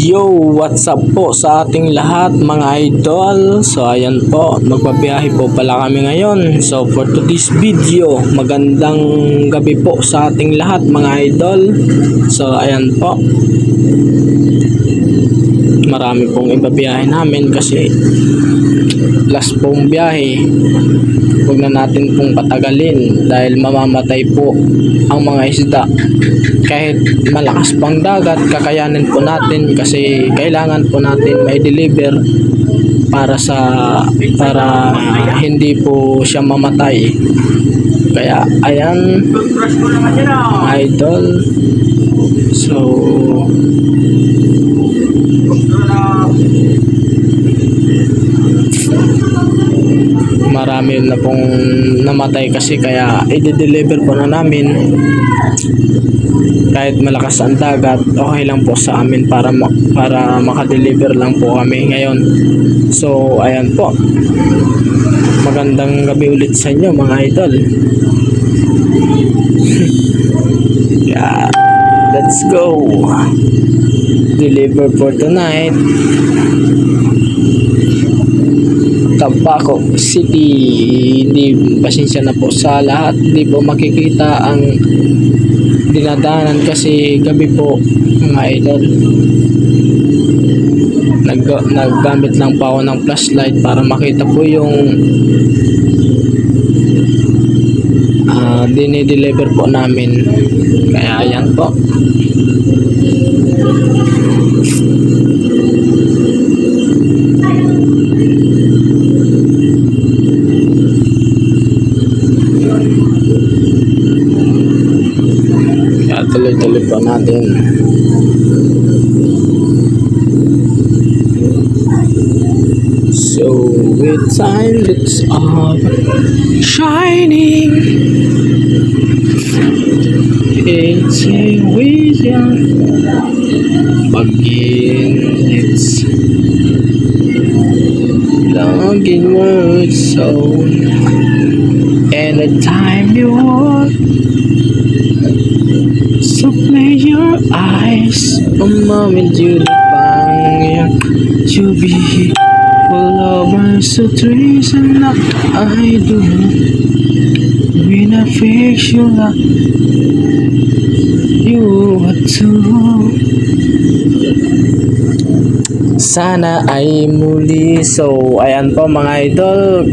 Yo, what's up po sa ating lahat mga idol? So ayan po, magbabiyahe po pala kami ngayon. So for today's video, magandang gabi po sa ating lahat mga idol. So ayan po. Marami pong ibabiyahe namin kasi last pong biyahe. Huwag na natin pong patagalin dahil mamamatay po ang mga isda. Kahit malakas pang dagat, kakayanin po natin kasi kailangan po natin may deliver para sa para hindi po siya mamatay. Kaya ayan idol. So marami na pong namatay kasi kaya i-deliver po na namin. Kahit malakas ang dagat okay lang po sa amin para ma- para makadeliver lang po kami ngayon. So ayan po. Magandang gabi ulit sa inyo mga idol. Yeah let's go. Deliver for tonight Tabaco City. Hindi pasensya na po sa lahat. Hindi po makikita ang dinadaanan kasi gabi po mga idol. Nag, naggamit lang pa ako ng flashlight para makita po yung uh, dinideliver po namin. Kaya yan po kaya tuloy-tuloy po natin. So with time it's up shining. It's a vision Begins Longing words so the time you walk. Close your eyes. A moment you define To be full of trees and not I do. When I fix you up You are too sana ay muli. So, ayan po mga idol.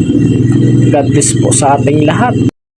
God bless po sa ating lahat.